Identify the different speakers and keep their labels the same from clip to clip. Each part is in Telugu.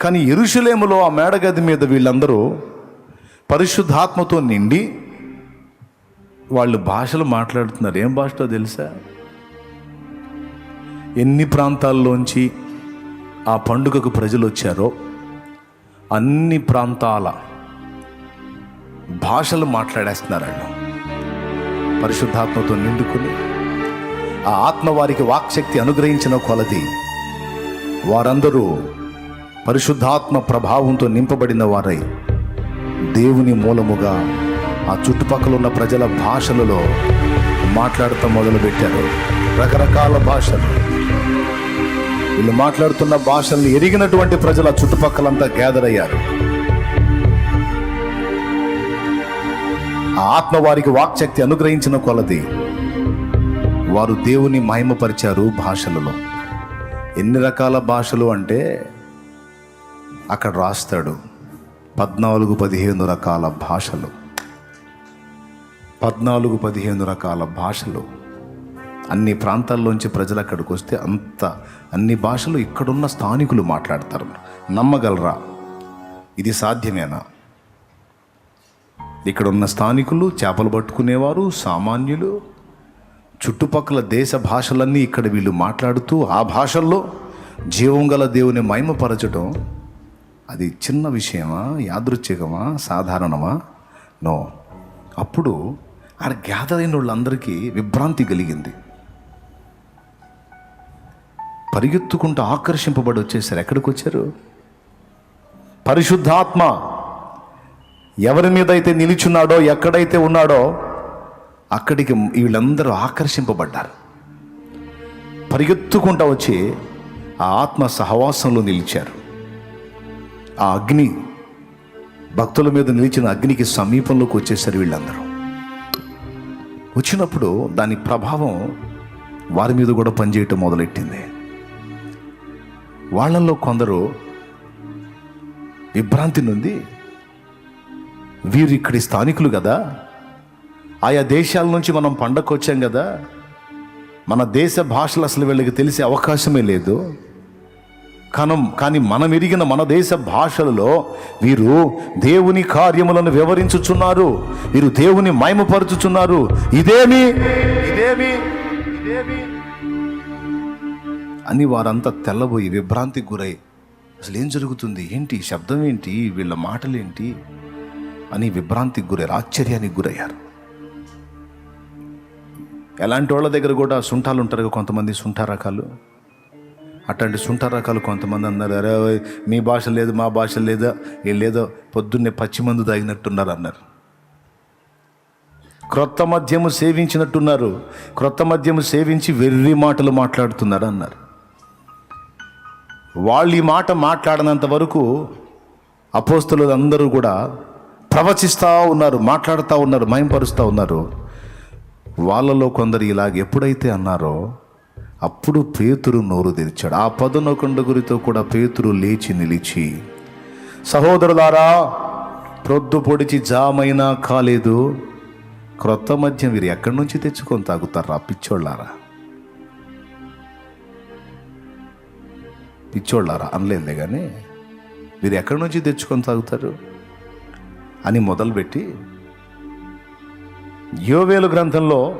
Speaker 1: కానీ ఎరుషులేములో ఆ మేడగది మీద వీళ్ళందరూ పరిశుద్ధాత్మతో నిండి వాళ్ళు భాషలు మాట్లాడుతున్నారు. ఏం భాషతో తెలుసా? ఎన్ని ప్రాంతాల్లోంచి ఆ పండుగకు ప్రజలు వచ్చారో అన్ని ప్రాంతాల భాషలు మాట్లాడేస్తున్నారు వాళ్ళు పరిశుద్ధాత్మతో నిండుకుని ఆ ఆత్మ వారికి వాక్శక్తి అనుగ్రహించిన కొలది వారందరూ పరిశుద్ధాత్మ ప్రభావంతో నింపబడిన వారై దేవుని మూలముగా ఆ చుట్టుపక్కల ఉన్న ప్రజల భాషలలో మాట్లాడటం మొదలుపెట్టారు. రకరకాల భాషలు. వీళ్ళు మాట్లాడుతున్న భాషల్ని ఎరిగినటువంటి ప్రజలు ఆ చుట్టుపక్కలంతా గ్యాదర్ అయ్యారు. ఆ ఆత్మ వారికి వాక్శక్తి అనుగ్రహించిన కొలది వారు దేవుని మహిమపరిచారు భాషలలో. ఎన్ని రకాల భాషలు అంటే అక్కడ రాస్తాడు పద్నాలుగు పదిహేను రకాల భాషలు. పద్నాలుగు పదిహేను రకాల భాషలు. అన్ని ప్రాంతాల్లోంచి ప్రజలు అక్కడికి వస్తే అంత అన్ని భాషలు ఇక్కడున్న స్థానికులు మాట్లాడతారు. నమ్మగలరా? ఇది సాధ్యమేనా? ఇక్కడ ఉన్న స్థానికులు చేపలు పట్టుకునేవారు సామాన్యులు. చుట్టుపక్కల దేశ భాషలన్నీ ఇక్కడ వీళ్ళు మాట్లాడుతూ ఆ భాషల్లో జీవం గల దేవుని మహిమపరచడం అది చిన్న విషయమా యాదృచ్ఛికమా సాధారణమా? నో. అప్పుడు ఆడ గ్యాదర్ అయిన వాళ్ళందరికీ విభ్రాంతి కలిగింది. పరిగెత్తుకుంటూ ఆకర్షింపబడి వచ్చేసారు. ఎక్కడికి వచ్చారు? పరిశుద్ధాత్మ ఎవరి మీద అయితే నిలిచున్నాడో ఎక్కడైతే ఉన్నాడో అక్కడికి వీళ్ళందరూ ఆకర్షింపబడ్డారు. పరిగెత్తుకుంటా వచ్చి ఆ ఆత్మ సహవాసంలో నిలిచారు. ఆ అగ్ని భక్తుల మీద నిలిచిన అగ్నికి సమీపంలోకి వచ్చేసారు వీళ్ళందరూ. వచ్చినప్పుడు దాని ప్రభావం వారి మీద కూడా పనిచేయటం మొదలెట్టింది. వాళ్ళల్లో కొందరు విభ్రాంతి నుండి వీరు ఇక్కడి స్థానికులు కదా ఆయా దేశాల నుంచి మనం పండగ వచ్చాం కదా మన దేశ భాషలు అసలు వీళ్ళకి తెలిసే అవకాశమే లేదు. కనం కానీ మనం ఎరిగిన మన దేశ భాషలలో వీరు దేవుని కార్యములను వివరించుచున్నారు. వీరు దేవుని మైమపరుచుచున్నారు. ఇదేమి? ఇదేమి? ఇదేమి? అని వారంతా తెల్లబోయి విభ్రాంతికి గురై అసలు ఏం జరుగుతుంది? ఏంటి? శబ్దం ఏంటి? వీళ్ళ మాటలేంటి? అని విభ్రాంతికి గురయ్యారు ఆశ్చర్యానికి గురయ్యారు. ఎలాంటి వాళ్ళ దగ్గర కూడా సుంఠాలు ఉంటారు కొంతమంది సుంఠ రకాలు అట్లాంటి సుంట రకాలు కొంతమంది అన్నారు అరే మీ భాష లేదు మా భాష లేదా లేదో పొద్దున్నే పచ్చిమందు తాగినట్టున్నారు అన్నారు. క్రొత్త మద్యము సేవించినట్టున్నారు క్రొత్త మద్యము సేవించి వెర్రి మాటలు మాట్లాడుతున్నారు అన్నారు. వాళ్ళు ఈ మాట మాట్లాడినంత వరకు అపోస్తులు అందరూ కూడా ప్రవచిస్తూ ఉన్నారు మాట్లాడుతూ ఉన్నారు మయంపరుస్తూ ఉన్నారు. వాళ్ళలో కొందరు ఇలాగ ఎప్పుడైతే అన్నారో అప్పుడు పేతురు నోరు తెరిచాడు. ఆ పదునొకండుగురితో కూడా పేతురు లేచి నిలిచి సహోదరులారా ప్రొద్దు పొడిచి జామైనా కాలేదు. క్రొత్త మద్యం వీరు ఎక్కడి నుంచి తెచ్చుకొని తాగుతారా పిచ్చోళ్ళారా? పిచ్చోళ్ళారా? అనలేదులే కానీ వీరు ఎక్కడి నుంచి తెచ్చుకొని తాగుతారు? అని మొదలుపెట్టి యోవేలు గ్రంథంలో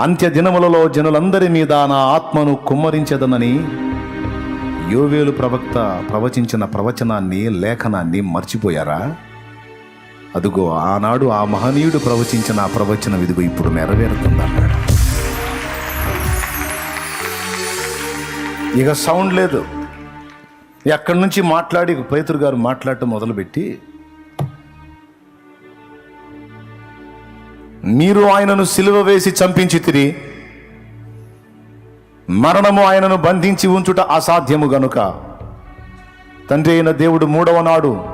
Speaker 1: అంత్య దినములలో జనులందరి మీద నా ఆత్మను కుమ్మరించదనని యోవేలు ప్రవక్త ప్రవచించిన ప్రవచనాన్ని లేఖనాన్ని మర్చిపోయారా? అదుగో ఆనాడు ఆ మహనీయుడు ప్రవచించిన ఆ ప్రవచనం ఇదిగో ఇప్పుడు నెరవేరుతుందన్నాడు. ఇక సౌండ్ లేదు. ఎక్కడి నుంచి మాట్లాడి పేతురు గారు మాట్లాడటం మొదలుపెట్టి మీరు ఆయనను సిలువ వేసి చంపించి తిరి. మరణము ఆయనను బంధించి ఉంచుట అసాధ్యము గనుక. తండ్రి అయిన దేవుడు మూడవ నాడు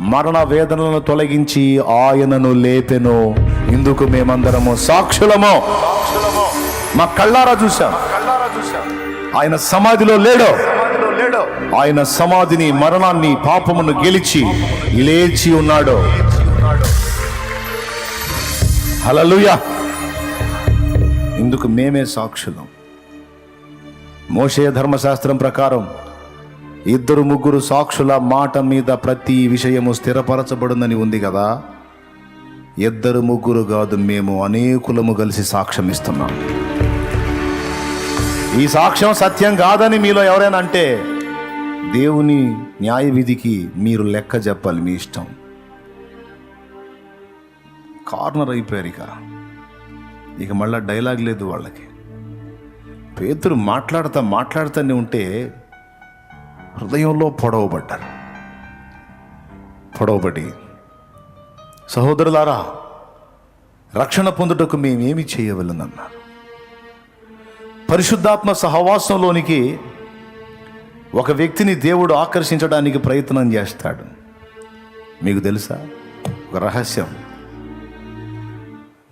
Speaker 1: మరణ వేదనలను తొలగించి ఆయనను లేపెను. ఇందుకు మేమందరము సాక్షులము. మా కళ్ళారా చూశాం. ఆయన సమాధిలో లేడో. ఆయన సమాధిని మరణాన్ని పాపమును గెలిచి లేచి ఉన్నాడు. హలలుయా ఇందుకు మేమే సాక్షులం. మోషే ధర్మశాస్త్రం ప్రకారం ఇద్దరు ముగ్గురు సాక్షుల మాట మీద ప్రతి విషయము స్థిరపరచబడునని ఉంది కదా? ఇద్దరు ముగ్గురు కాదు మేము అనేకులము కలిసి సాక్ష్యం ఇస్తున్నాం ఈ సాక్ష్యం సత్యం కాదని మీలో ఎవరైనా అంటే దేవుని న్యాయ విధికి మీరు లెక్క చెప్పాలి మీ ఇష్టం. కార్నర్ అయిపోయారు ఇక. ఇక మళ్ళా డైలాగ్ లేదు వాళ్ళకి. పేతురు మాట్లాడుతా మాట్లాడుతూనే ఉంటే హృదయంలో పొడవబడ్డారు పొడవబడి సహోదరులారా రక్షణ పొందుటకు మేమేమి చేయవలనన్నారు. పరిశుద్ధాత్మ సహవాసంలోనికి ఒక వ్యక్తిని దేవుడు ఆకర్షించడానికి ప్రయత్నం చేస్తాడు. మీకు తెలుసా? ఒక రహస్యం.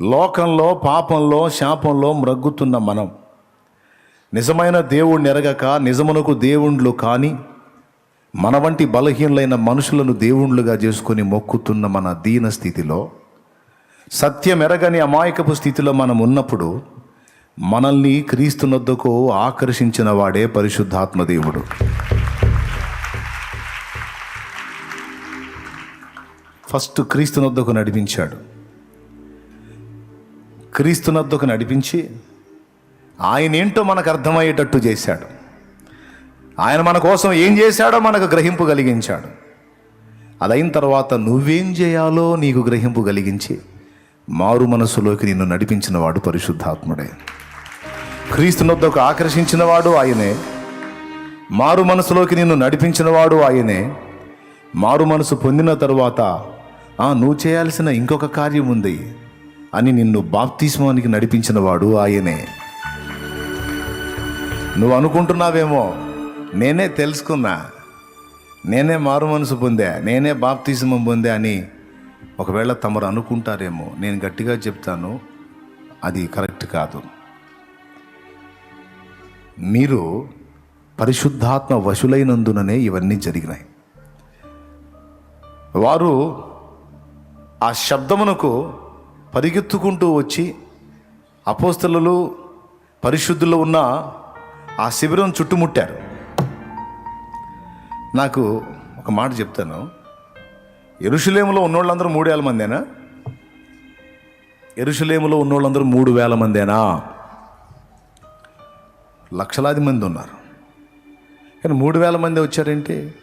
Speaker 1: లోకంలో పాపంలో శాపంలో మ్రగ్గుతున్న మనం. నిజమైన దేవుణ్ణి ఎరగక నిజమునకు దేవుండ్లు కానీ మన వంటి బలహీనులైన మనుషులను దేవుండ్లుగా చేసుకొని మొక్కుతున్న మన దీన స్థితిలో సత్యం ఎరగని అమాయకపు స్థితిలో మనం ఉన్నప్పుడు మనల్ని క్రీస్తునొద్దకు ఆకర్షించిన వాడే పరిశుద్ధాత్మ దేవుడు. ఫస్ట్ క్రీస్తునొద్దకు నడిపించాడు. క్రీస్తునద్దుకు నడిపించి ఆయన ఏంటో మనకు అర్థమయ్యేటట్టు చేశాడు. ఆయన మన కోసం ఏం చేశాడో మనకు గ్రహింపు కలిగించాడు. అదైన తర్వాత నువ్వేం చేయాలో నీకు గ్రహింపు కలిగించి మారు మనసులోకి నిన్ను నడిపించిన వాడు పరిశుద్ధాత్ముడే. క్రీస్తునొద్దకు ఆకర్షించిన వాడు ఆయనే. మారు మనసులోకి నిన్ను నడిపించిన వాడు ఆయనే. మారు మనసు పొందిన తరువాత "ఆ, నువ్వు చేయాల్సిన ఇంకొక కార్యం ఉంది. అని నిన్ను బాప్తిస్మానికి నడిపించిన వాడు ఆయనే. నువ్వు అనుకుంటున్నావేమో నేనే తెలుసుకున్నా. నేనే మారు మనసు పొందా నేనే బాప్తిజమం పొందా అని ఒకవేళ తమరు అనుకుంటారేమో నేను గట్టిగా చెప్తాను అది కరెక్ట్ కాదు. మీరు పరిశుద్ధాత్మ వశులైనందుననే ఇవన్నీ జరిగినాయి. వారు ఆ శబ్దమునకు పరిగెత్తుకుంటూ వచ్చి అపోస్తలు పరిశుద్ధుల్లో ఉన్న ఆ శిబిరం చుట్టుముట్టారు. నాకు ఒక మాట చెప్తాను. ఎరుషులేములో ఉన్నోళ్ళందరూ మూడు వేల మందేనా? ఎరుషులేములో ఉన్నోళ్ళందరూ మూడు వేల మందేనా? లక్షలాది మంది ఉన్నారు. కానీ మూడు వేల మంది వచ్చారేంటి?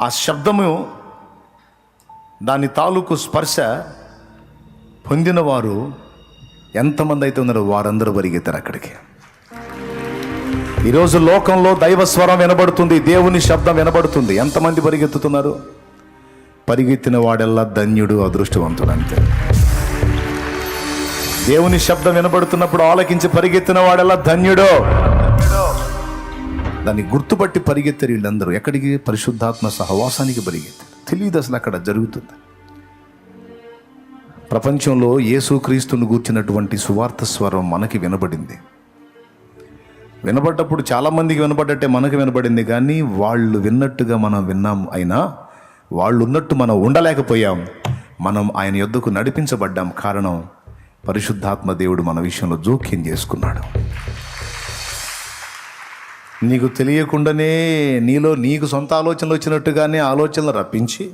Speaker 1: ఆ శబ్దము దాని తాలూకు స్పర్శ పొందినవారు ఎంతమంది అయితే ఉన్నారో వారందరూ పరిగెత్తారు అక్కడికి. ఈరోజు లోకంలో దైవ స్వరం వినబడుతుంది దేవుని శబ్దం వినబడుతుంది. ఎంతమంది పరిగెత్తుతున్నారు? పరిగెత్తిన వాడెల్లా ధన్యుడు అదృష్టవంతుడు అంతే. దేవుని శబ్దం వినబడుతున్నప్పుడు ఆలకించి పరిగెత్తిన వాడెల్లా ధన్యుడో. దాన్ని గుర్తుపట్టి పరిగెత్తారు వీళ్ళందరూ. ఎక్కడికి? పరిశుద్ధాత్మ సహవాసానికి పరిగెత్తారు. తెలియదు అసలు అక్కడ జరుగుతుంది. ప్రపంచంలో యేసుక్రీస్తును గూర్చినటువంటి సువార్త స్వరం మనకి వినబడింది. వినబడ్డప్పుడు చాలామందికి వినబడ్డట్టే మనకు వినబడింది కానీ వాళ్ళు విన్నట్టుగా మనం విన్నాం అయినా వాళ్ళు ఉన్నట్టు మనం ఉండలేకపోయాం. మనం ఆయన యొద్దకు నడిపించబడ్డాం. కారణం పరిశుద్ధాత్మ దేవుడు మన విషయంలో జోక్యం చేసుకున్నాడు. నీకు తెలియకుండానే నీలో నీకు సొంత ఆలోచనలు వచ్చినట్టుగానే ఆలోచనలు రప్పించి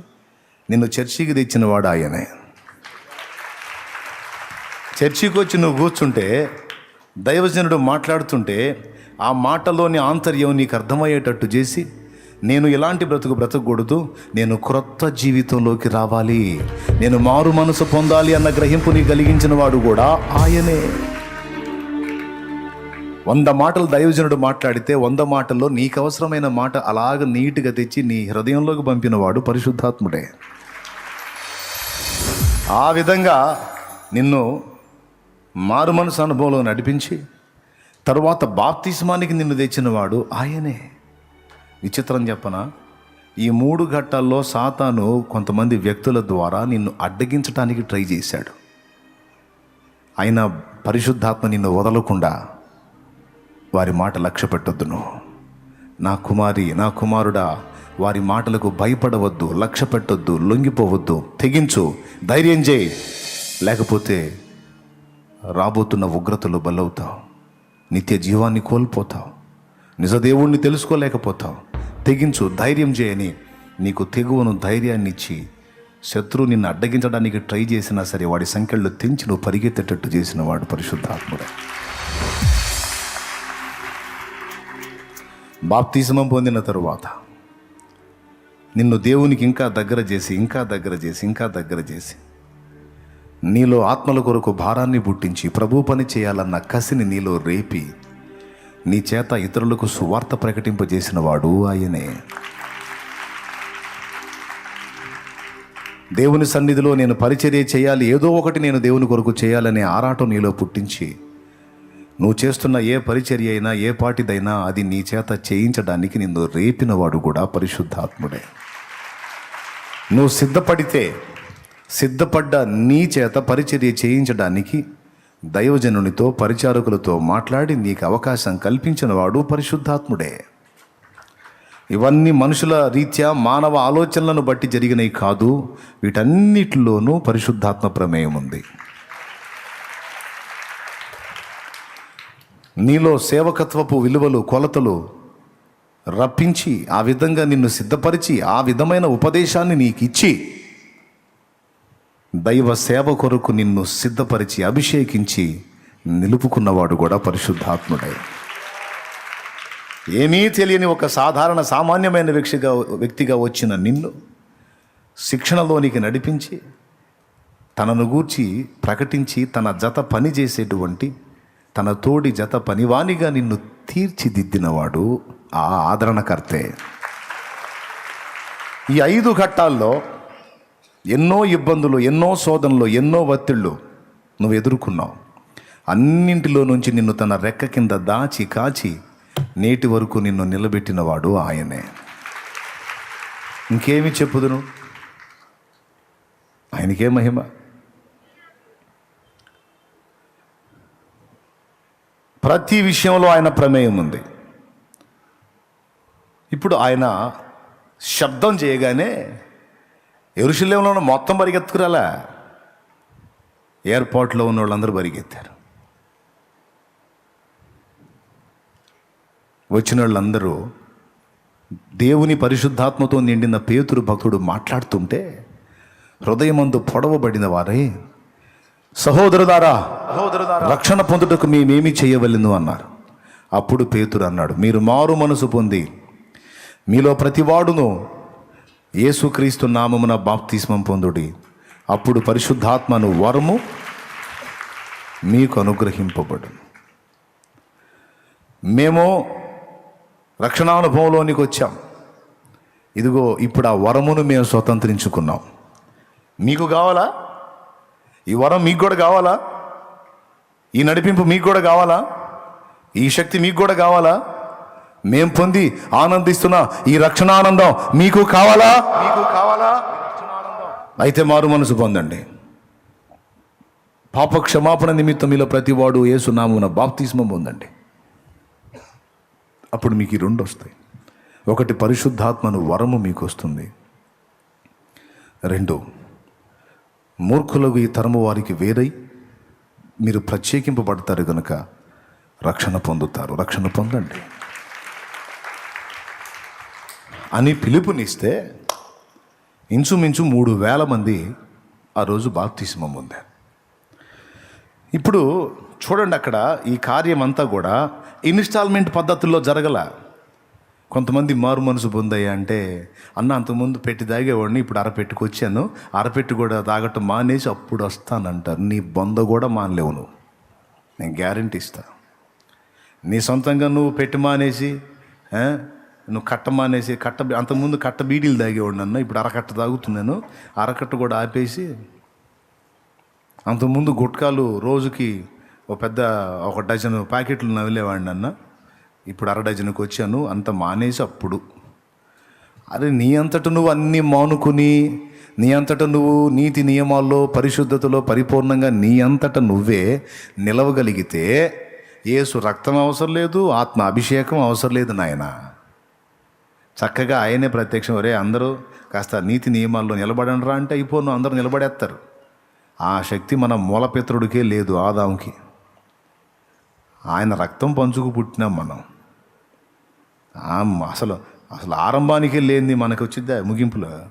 Speaker 1: నిన్ను చర్చికి తెచ్చిన వాడు ఆయనే. చర్చికి వచ్చి నువ్వు కూర్చుంటే దైవజనుడు మాట్లాడుతుంటే ఆ మాటలోని ఆంతర్యం నీకు అర్థమయ్యేటట్టు చేసి నేను ఎలాంటి బ్రతుకు బ్రతకూడదు నేను క్రొత్త జీవితంలోకి రావాలి నేను మారు మనసు పొందాలి అన్న గ్రహింపు నీకు కలిగించిన వాడు కూడా ఆయనే. వంద మాటలు దైవజనుడు మాట్లాడితే వంద మాటల్లో నీకు అవసరమైన మాట అలాగ నీట్గా తెచ్చి నీ హృదయంలోకి పంపినవాడు పరిశుద్ధాత్ముడే. ఆ విధంగా నిన్ను మారు మనసు అనుభవంలో నడిపించి తరువాత బాప్తిస్మానికి నిన్ను తెచ్చినవాడు ఆయనే. విచిత్రం చెప్పన? ఈ మూడు ఘట్టాల్లో సాతాను కొంతమంది వ్యక్తుల ద్వారా నిన్ను అడ్డగించడానికి ట్రై చేశాడు. అయినా పరిశుద్ధాత్మ నిన్ను వదలకుండా వారి మాట లక్ష్య పెట్టొద్దును. నా కుమారి నా కుమారుడా వారి మాటలకు భయపడవద్దు లక్ష్య పెట్టొద్దు లొంగిపోవద్దు తెగించు ధైర్యం చేయి. లేకపోతే రాబోతున్న ఉగ్రతలు బలవుతావు. నిత్య జీవాన్ని కోల్పోతావు. నిజదేవుణ్ణి తెలుసుకోలేకపోతావు. తెగించు ధైర్యం చేయని నీకు తెగువను ధైర్యాన్ని ఇచ్చి శత్రువు నిన్ను అడ్డగించడానికి ట్రై చేసినా సరే వాడి సంఖ్యలో తెంచి నువ్వు పరిగెత్తేటట్టు చేసిన వాడు పరిశుద్ధాత్ముడే. బాప్తిజమం పొందిన తరువాత నిన్ను దేవునికి ఇంకా దగ్గర చేసి ఇంకా దగ్గర చేసి ఇంకా దగ్గర చేసి నీలో ఆత్మల కొరకు భారాన్ని పుట్టించి ప్రభు పని చేయాలన్న కసిని నీలో రేపి నీ చేత ఇతరులకు సువార్త ప్రకటింపజేసిన వాడు ఆయనే. దేవుని సన్నిధిలో నేను పరిచర్య చేయాలి ఏదో ఒకటి నేను దేవుని కొరకు చేయాలనే ఆరాటం నీలో పుట్టించి నువ్వు చేస్తున్న ఏ పరిచర్య అయినా ఏ పాటిదైనా అది నీ చేత చేయించడానికి నిన్ను రేపినవాడు కూడా పరిశుద్ధాత్ముడే. నువ్వు సిద్ధపడితే సిద్ధపడ్డ నీ చేత పరిచర్య చేయించడానికి దైవజనునితో పరిచారకులతో మాట్లాడి నీకు అవకాశం కల్పించిన వాడు పరిశుద్ధాత్ముడే. ఇవన్నీ మనుషుల రీత్యా మానవ ఆలోచనలను బట్టి జరిగినవి కాదు వీటన్నిటిలోనూ పరిశుద్ధాత్మ ప్రమేయం ఉంది. నీలో సేవకత్వపు విలువలు కొలతలు రప్పించి ఆ విధంగా నిన్ను సిద్ధపరిచి ఆ విధమైన ఉపదేశాన్ని నీకు ఇచ్చి దైవ సేవ కొరకు నిన్ను సిద్ధపరిచి అభిషేకించి నిలుపుకున్నవాడు కూడా పరిశుద్ధాత్ముడే. ఏమీ తెలియని ఒక సాధారణ సామాన్యమైన వ్యక్తిగా వ్యక్తిగా వచ్చిన నిన్ను శిక్షణలోనికి నడిపించి తనను గూర్చి ప్రకటించి తన జత పని చేసేటువంటి తన తోడి జత పనివానిగా నిన్ను తీర్చిదిద్దినవాడు ఆ ఆదరణకర్తే. ఈ ఐదు ఘట్టాల్లో ఎన్నో ఇబ్బందులు ఎన్నో శోధనలు ఎన్నో ఒత్తిళ్ళు నువ్వు ఎదుర్కొన్నావు. అన్నింటిలో నుంచి నిన్ను తన రెక్క కింద దాచి కాచి నేటి వరకు నిన్ను నిలబెట్టినవాడు ఆయనే. ఇంకేమి చెప్పుదును? ఆయనకే మహిమ. ప్రతి విషయంలో ఆయన ప్రమేయం ఉంది. ఇప్పుడు ఆయన శబ్దం చేయగానే ఎరుశల్యంలో ఉన్న మొత్తం పరిగెత్తుకురాలా? ఎయిర్పోర్ట్లో ఉన్న వాళ్ళందరూ పరిగెత్తారు. వచ్చిన వాళ్ళందరూ దేవుని పరిశుద్ధాత్మతో నిండిన పేతురు భక్తుడు మాట్లాడుతుంటే హృదయమందు పొడవబడిన వారే సహోదరుదారా రక్షణ పొందుటకు మేమేమి చేయవలను అన్నారు. అప్పుడు పేతురు అన్నాడు మీరు మారు మనసు పొంది మీలో ప్రతివాడును యేసుక్రీస్తు నామమున బాప్తిస్మం పొందుడి. అప్పుడు పరిశుద్ధాత్మను వరము మీకు అనుగ్రహింపబడు మేము రక్షణానుభవంలోనికి వచ్చాం. ఇదిగో ఇప్పుడు ఆ వరమును మేము స్వతంత్రించుకున్నాం. మీకు కావాలా? ఈ వరం మీకు కూడా కావాలా? ఈ నడిపింపు మీకు కూడా కావాలా? ఈ శక్తి మీకు కూడా కావాలా? మేం పొంది ఆనందిస్తున్న ఈ రక్షణానందం మీకు కావాలా? మీకు కావాలా? అయితే మారు మనసు పొందండి. పాప క్షమాపణ నిమిత్తం మీలో ప్రతివాడు ఏసునామున బాప్తిస్మం పొందండి. అప్పుడు మీకు ఈ రెండు వస్తాయి. ఒకటి పరిశుద్ధాత్మను వరము మీకు వస్తుంది రెండు మూర్ఖులకు ఈ తరము వారికి వేరై మీరు ప్రత్యేకింపబడతారు కనుక రక్షణ పొందుతారు. రక్షణ పొందండి. అని పిలుపునిస్తే ఇంచుమించు మూడు వేల మంది ఆ రోజు బాప్తిస్మం ఉంది ఇప్పుడు చూడండి అక్కడ ఈ కార్యం అంతా కూడా ఇన్స్టాల్మెంట్ పద్ధతుల్లో జరగల కొంతమంది మారు మనసు పొందాయి అంటే అన్న అంతకుముందు పెట్టి తాగేవాడిని ఇప్పుడు అరపెట్టుకు వచ్చాను అరపెట్టు కూడా తాగటం మానేసి అప్పుడు వస్తానంటారు. నీ బొంద కూడా మానలేవు నువ్వు. నేను గ్యారంటీ ఇస్తా. నీ సొంతంగా నువ్వు పెట్టి మానేసి నువ్వు కట్ట మానేసి కట్ట అంతకుముందు కట్ట బీడీలు తాగేవాడు నన్ను ఇప్పుడు అరకట్ట తాగుతున్నాను అరకట్ట కూడా ఆపేసి అంతకుముందు గుట్కాలు రోజుకి ఒక పెద్ద ఒక డజన్ ప్యాకెట్లు నవ్విలేవాడిని అన్న. ఇప్పుడు అర డజన్కి వచ్చాను అంత మానేసి అప్పుడు. అరే నీ అంతట నువ్వు అన్నీ మానుకుని నీ అంతట నువ్వు నీతి నియమాల్లో పరిశుద్ధతలో పరిపూర్ణంగా నీ అంతట నువ్వే నిలవగలిగితే ఏసు రక్తం అవసరం లేదు ఆత్మ అభిషేకం అవసరం లేదు నాయన. చక్కగా ఆయనే ప్రత్యక్షం ఒరే అందరూ కాస్త నీతి నియమాల్లో నిలబడండి రా అంటే అయిపోను అందరూ నిలబడేస్తారు. ఆ శక్తి మన మూలపిత్రుడికే లేదు ఆదాంకి ఆయన రక్తం పంచుకు పుట్టినాం మనం. అసలు అసలు ఆరంభానికి లేనిది మనకు వచ్చిద్దా ముగింపులో?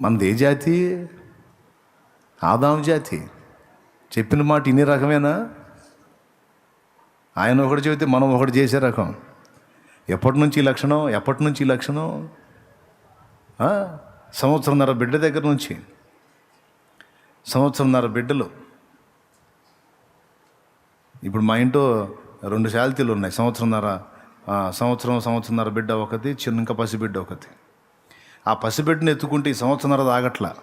Speaker 1: మనది ఏ జాతి? ఆదాం జాతి. చెప్పిన మాట ఇన్ని రకమేనా? ఆయన ఒకటి చెబితే మనం ఒకటి చేసే రకం. ఎప్పటి నుంచి ఈ లక్షణం ఎప్పటి నుంచి ఈ లక్షణం సంవత్సరంన్నర బిడ్డ దగ్గర నుంచి. సంవత్సరంన్నర బిడ్డలు. ఇప్పుడు మా ఇంట్లో రెండు శాలితీలు ఉన్నాయి. సంవత్సరంన్నర సంవత్సరం సంవత్సరంన్నర బిడ్డ ఒకటి చిన్న ఇంకా పసిబిడ్డ ఒకటి. ఆ పసిబిడ్డను ఎత్తుకుంటే ఈ సంవత్సరంన్నర దాగట్ల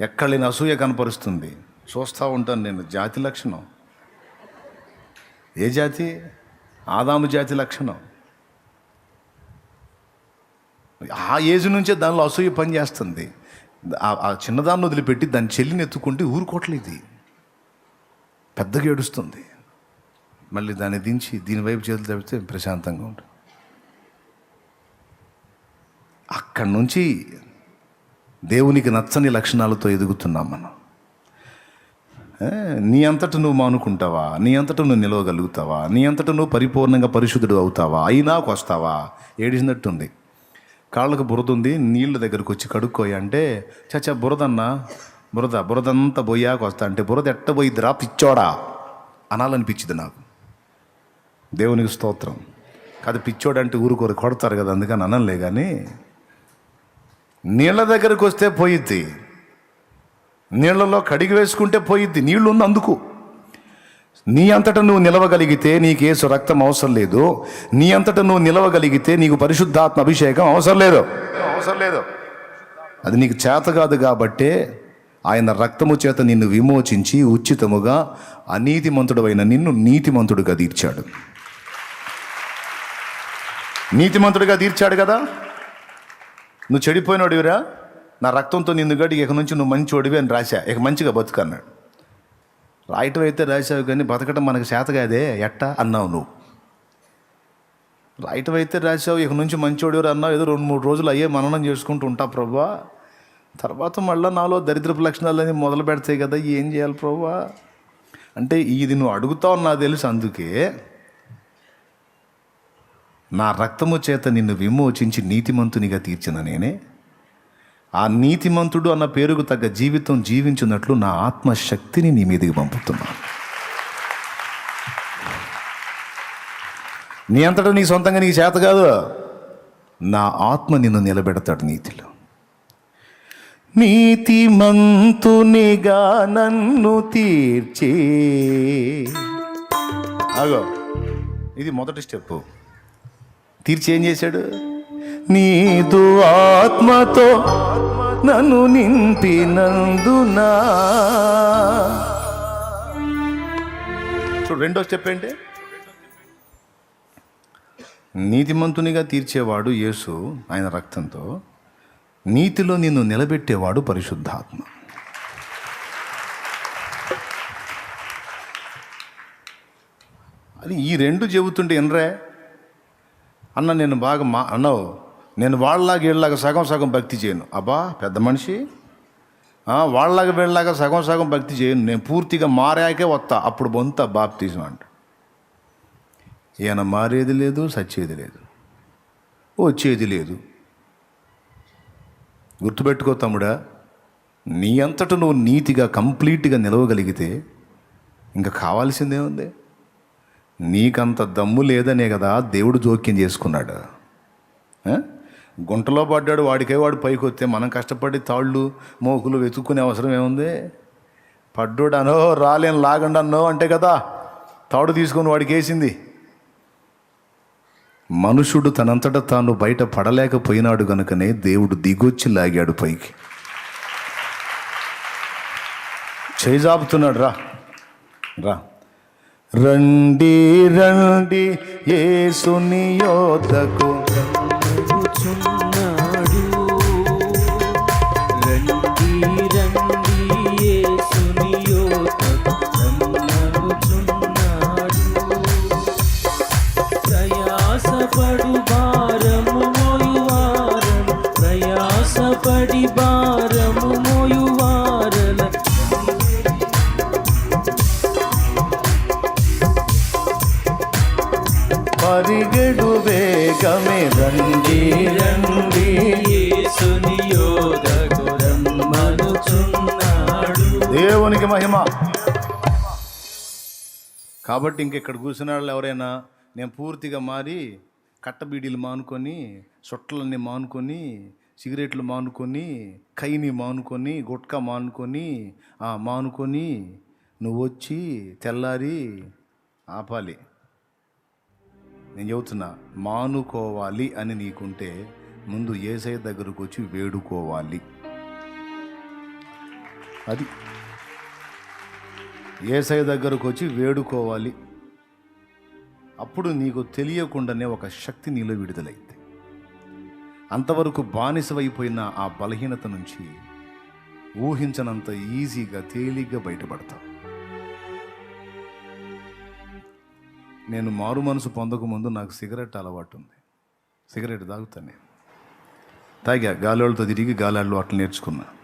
Speaker 1: ఎక్కడ లేని అసూయ కనపరుస్తుంది. చూస్తూ ఉంటాను నేను. జాతి లక్షణం. ఏ జాతి? ఆదాము జాతి లక్షణం. ఆ ఏజ్ నుంచే దానిలో అసూయ పని చేస్తుంది. ఆ- ఆ చిన్నదాన్ని వదిలిపెట్టి దాని చెల్లిని ఎత్తుకుంటే ఊరుకోవట్లేదు పెద్దగా ఏడుస్తుంది. మళ్ళీ దాన్ని దించి దీని వైపు చేతులు తప్పితే ప్రశాంతంగా ఉంటుంది. అక్కడి నుంచి దేవునికి నచ్చని లక్షణాలతో ఎదుగుతున్నాం మనం. నీ అంతట నువ్వు మానుకుంటావా? నీ అంతట నువ్వు నిలవగలుగుతావా? నీ అంతట నువ్వు పరిపూర్ణంగా పరిశుద్ధుడు అవుతావా? అయినాకు వస్తావా? ఏడిసినట్టుంది. కాళ్ళకు బురద ఉంది నీళ్ళ దగ్గరకు వచ్చి కడుక్కోయి అంటే చచ్చా బురదన్నా? బురద బురదంతా పోయాక వస్తా అంటే బురద ఎట్ట పోయిద్దిరా పిచ్చోడా? అనాలనిపించింది నాకు. దేవునికి స్తోత్రం. కాదు పిచ్చోడు అంటే ఊరుకోరు కొడతారు కదా అందుకని అనలే కానీ నీళ్ళ దగ్గరకు వస్తే పోయిద్ది. నీళ్ళలో కడిగి వేసుకుంటే పోయిద్ది నీళ్ళు ఉంది అందుకు. నీ అంతట నువ్వు నిలవగలిగితే నీకు ఏసు రక్తం అవసరం లేదు. నీ అంతట నువ్వు నిలవగలిగితే నీకు పరిశుద్ధాత్మ అభిషేకం అవసరం లేదు. అవసరం లేదు. అది నీకు చేత కాదు కాబట్టే ఆయన రక్తము చేత నిన్ను విమోచించి ఉచితముగా అనీతిమంతుడైన నిన్ను నీతిమంతుడుగా తీర్చాడు. నీతిమంతుడిగా తీర్చాడు కదా. నువ్వు చెడిపోయినోడివిరా నా రక్తంతో నిన్ను గడి ఇక నుంచి నువ్వు మంచి ఒడివి అని రాశా. ఇక మంచిగా బతుకన్నాడు రాయటం అయితే రాశావు కానీ బతకటం మనకు చేత ఎట్టా అన్నావు నువ్వు. రాయటం అయితే రాశావు ఇక నుంచి మంచి ఒడివి అన్నావు? ఏదో రెండు మూడు రోజులు అయ్యే మననం చేసుకుంటూ ఉంటా ప్రభా. తర్వాత మళ్ళీ నాలో దరిద్రపు లక్షణాలన్నీ మొదలు పెడతాయి కదా ఏం చేయాలి ప్రభా? అంటే ఇది నువ్వు అడుగుతావు నాకు తెలుసు అందుకే నా రక్తము చేత నిన్ను విమోచించి నీతిమంతునిగా తీర్చిన నేనే. ఆ నీతిమంతుడు అన్న పేరుకు తగ్గ జీవితం జీవించినట్లు నా ఆత్మశక్తిని నీ మీదకి పంపుతున్నాను నీ అంతటా నీ సొంతంగా నీకు చేత కాదు. నా ఆత్మ నిన్ను నిలబెడతాడు నీతిలో. నీతిమంతునిగా నన్ను తీర్చే. అగో ఇది మొదటి స్టెప్పు. తీర్చి ఏం చేశాడు? నీదు ఆత్మతో నన్ను నింపినందునా. చూడు రెండో స్టెప్ ఏంటి? నీతిమంతునిగా తీర్చేవాడు యేసు ఆయన రక్తంతో. నీతిలో నిన్ను నిలబెట్టేవాడు పరిశుద్ధాత్మ. అది ఈ రెండు చెబుతుంటే ఎన్రా? అన్న నేను బాగా మా అన్నావు. నేను వాళ్ళలాగా వీళ్ళలాగా సగం సగం భక్తి చేయను. అబ్బా పెద్ద మనిషి. వాళ్ళలాగా వీళ్ళలాగా సగం సగం భక్తి చేయను. నేను పూర్తిగా మారాకే వస్తా అప్పుడు బొంత బాప్తిజం అంట. ఈయన మారేది లేదు సచ్చేది లేదు. వచ్చేది లేదు. గుర్తుపెట్టుకో తమ్ముడా నీ అంతట నువ్వు నీతిగా కంప్లీట్గా నిలవగలిగితే ఇంకా కావాల్సిందేముంది? నీకంత దమ్ము లేదనే కదా దేవుడు జోక్యం చేసుకున్నాడు. గుంటలో పడ్డాడు వాడికే వాడు పైకి వస్తే మనం కష్టపడి తాళ్ళు మోకులు వెతుక్కునే అవసరం ఏముంది? పడ్డోడు అనో రాలేను లాగండి అన్నో అంటే కదా తాడు తీసుకొని వాడికి వేసింది. మనుషుడు తనంతట తాను బయట పడలేకపోయినాడు గనుకనే దేవుడు దిగొచ్చి లాగాడు పైకి. చేజాపుతున్నాడు రా. రా. రండి రండి ఏసుని యోధకు
Speaker 2: కూర్చున్నాడు రండి రండి యేసుని యోధకు ప్రయాసపడు
Speaker 1: కాబట్టి ఇంక ఇక్కడ కూర్చున్న వాళ్ళు ఎవరైనా నేను పూర్తిగా మారి కట్టబీడీలు మానుకొని సొట్టలన్నీ మానుకొని సిగరెట్లు మానుకొని కైని మానుకొని గుట్కా మానుకొని మానుకొని నువ్వు వచ్చి తెల్లారి ఆపాలి. నేను చెబుతున్నా మానుకోవాలి అని నీకుంటే ముందు ఏసై దగ్గరకు వచ్చి వేడుకోవాలి. అది. ఏసై దగ్గరకు వచ్చి వేడుకోవాలి. అప్పుడు నీకు తెలియకుండానే ఒక శక్తి నీలో విడుదలైంది. అంతవరకు బానిసవైపోయిన ఆ బలహీనత నుంచి ఊహించనంత ఈజీగా తేలిగ్గా బయటపడతావు నేను మారు మనసు పొందకముందు నాకు సిగరెట్ అలవాటు ఉంది. సిగరెట్ తాగుతాను. నేను తాగా గాలివాళ్ళతో తిరిగి గాలి అట్లా నేర్చుకున్నాను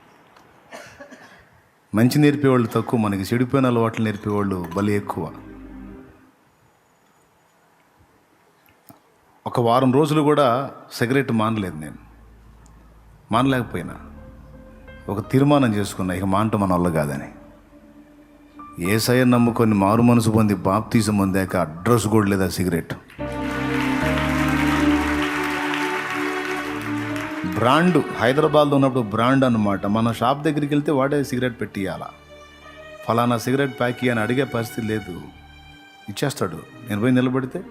Speaker 1: మంచి నేర్పేవాళ్ళు తక్కువ మనకి చెడిపోయిన అలవాట్లు నేర్పేవాళ్ళు బలి ఎక్కువ. ఒక వారం రోజులు కూడా సిగరెట్ మానలేదు నేను. మానలేకపోయినా. ఒక తీర్మానం చేసుకున్నా ఇక మానటం మన వల్ల కాదని. ఏసయ నమ్ముకొని మారు మనసు పొంది బాప్తీసం పొందాక అడ్రస్ కూడా లేదా సిగరెట్. బ్రాండ్ హైదరాబాద్లో ఉన్నప్పుడు బ్రాండ్ అన్నమాట. మన షాప్ దగ్గరికి వెళ్తే వాడే సిగరెట్ పెట్టియాలా ఫలానా సిగరెట్ ప్యాక్ అని అడిగే పరిస్థితి లేదు. ఇచ్చేస్తాడు. నేను పోయి నిలబడితే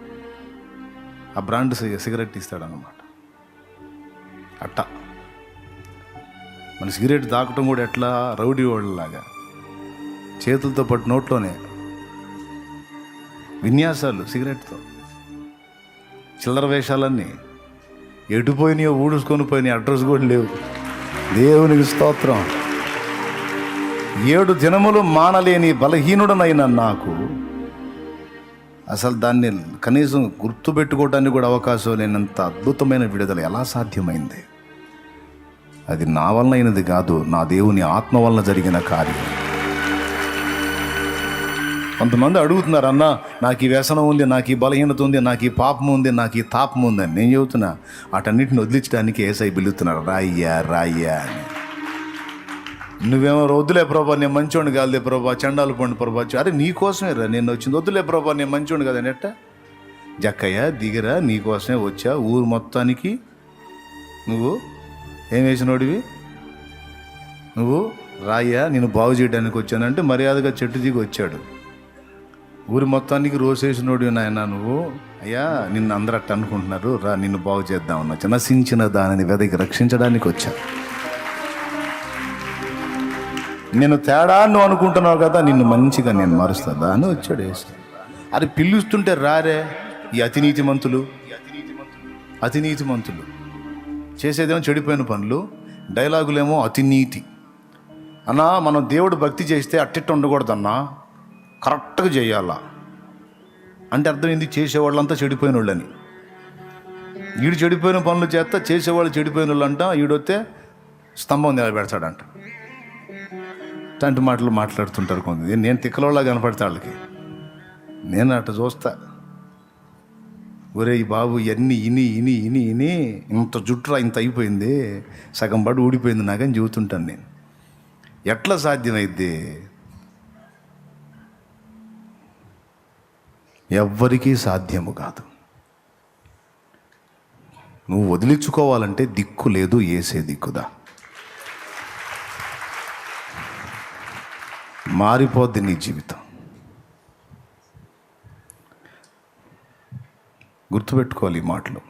Speaker 1: ఆ బ్రాండ్ సి- సిగరెట్ ఇస్తాడు అనమాట అట్ట. మన సిగరెట్ తాకటం కూడా ఎట్లా? రౌడీ వాళ్ళలాగా. చేతులతో పాటు నోట్లోనే. విన్యాసాలు సిగరెట్తో. చిల్లర వేషాలన్నీ. ఎటుపోయినాయో ఊడుసుకొని పోయినాయి అడ్రస్ కూడా లేవు. దేవునికి స్తోత్రం. ఏడు దినములు మానలేని బలహీనుడనైన నాకు అసలు దాన్ని కనీసం గుర్తుపెట్టుకోవడానికి కూడా అవకాశం లేనంత అద్భుతమైన విడుదల ఎలా సాధ్యమైంది? అది నా వలన అయినది కాదు నా దేవుని ఆత్మ వలన జరిగిన కార్యం. కొంతమంది అడుగుతున్నారు అన్న నాకు ఈ వ్యసనం ఉంది నాకు ఈ బలహీనత ఉంది నాకు ఈ పాపం ఉంది నాకు ఈ తాపం ఉంది అని. నేను చెబుతున్నా వాటన్నిటిని వదిలించడానికి ఏసై పిలుస్తున్నాడు రాయ్యా రాయ్యా అని. నువ్వేమో వద్దులే ప్రభా నేను మంచోడిని కాదులే ప్రభా చండాలు పండు ప్రభా అరే నీకోసమే రా నేను వచ్చింది. వద్దులే ప్రభా నేను మంచోడిని కదా నెట్ట జక్కయ్య దిగరా నీ కోసమే వచ్చా ఊరు మొత్తానికి. నువ్వు ఏం వేసినోడివి నువ్వు రాయ్యా నేను బాగు చేయడానికి వచ్చానంటే మర్యాదగా చెట్టు దిగి వచ్చాడు. ఊరి మొత్తానికి రోసేసినోడు నాయన నువ్వు. అయ్యా నిన్ను అందరూ అట్ట అనుకుంటున్నారు. రా నిన్ను బాగు చేద్దామని వచ్చా నశించిన దానిని వెదకి రక్షించడానికి వచ్చా. నేను తేడా నువ్వు అనుకుంటున్నావు కదా నిన్ను మంచిగా నేను మారుస్తుందా అని వచ్చాడు వేసి అది పిలుస్తుంటే రారే ఈ అతినీతి మంతులు అతినీతి మంతులు చేసేదేమో చెడిపోయిన పనులు డైలాగులేమో అతినీతి. అన్నా మనం దేవుడు భక్తి చేస్తే అట్టిట్టు ఉండకూడదన్నా. కరెక్ట్గా చేయాలా. అంటే అర్థం ఏంది? చేసేవాళ్ళంతా చెడిపోయిన వాళ్ళని ఈడు చెడిపోయిన పనులు చేస్తా చేసేవాళ్ళు చెడిపోయిన వాళ్ళు అంట ఈడొస్తే స్తంభం నిలబెడతాడంట. ఇట్లాంటి మాటలు మాట్లాడుతుంటారు కొంత నేను తిక్కలోలా కనపడతా వాళ్ళకి నేను అట్ట చూస్తా. ఒరే ఈ బాబు ఇవన్నీ ఇని ఇని ఇని ఇని ఇంత జుట్టురా ఇంత అయిపోయింది. సగం పడి ఊడిపోయింది నాకని చెబుతుంటాను నేను. ఎట్లా సాధ్యమైద్ది? ఎవ్వరికీ సాధ్యము కాదు. నువ్వు వదిలించుకోవాలంటే దిక్కు లేదు ఏసే దిక్కుదా. మారిపోద్ది నీ జీవితం. గుర్తుపెట్టుకోవాలి ఈ మాటలు.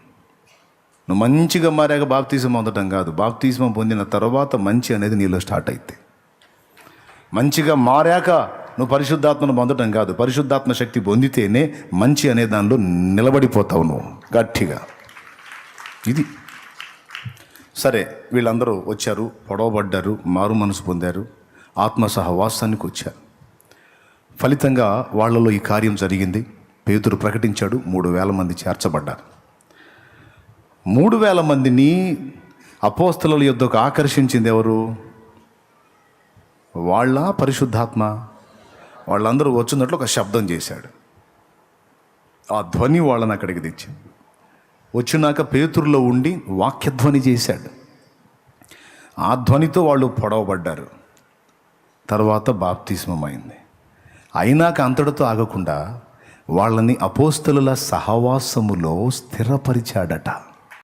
Speaker 1: నువ్వు మంచిగా మారాక బాప్తీసం పొందడం కాదు. బాప్తీసం పొందిన తర్వాత మంచి అనేది నీలో స్టార్ట్ అయితే మంచిగా మారాక నువ్వు పరిశుద్ధాత్మను పొందడం కాదు. పరిశుద్ధాత్మ శక్తి పొందితేనే మంచి అనే దానిలో నిలబడిపోతావు నువ్వు. గట్టిగా. ఇది. సరే వీళ్ళందరూ వచ్చారు పొడవబడ్డారు మారు మనసు పొందారు ఆత్మ సహవాసానికి వచ్చారు. ఫలితంగా వాళ్ళలో ఈ కార్యం జరిగింది. పేతురు ప్రకటించాడు మూడు వేల మంది చేర్చబడ్డారు. మూడు వేల మందిని అపోస్తల యుద్ధకు ఆకర్షించింది ఎవరు? వాళ్ళ పరిశుద్ధాత్మ. వాళ్ళందరూ వచ్చినట్లు ఒక శబ్దం చేశాడు. ఆ ధ్వని వాళ్ళని అక్కడికి తెచ్చింది వచ్చినాక పేతురులో ఉండి వాక్యధ్వని చేశాడు. ఆ ధ్వనితో వాళ్ళు పొడవబడ్డారు. తర్వాత బాప్తిస్మం అయింది అయినాక అంతటితో ఆగకుండా వాళ్ళని అపోస్తలుల సహవాసములో స్థిరపరిచాడట.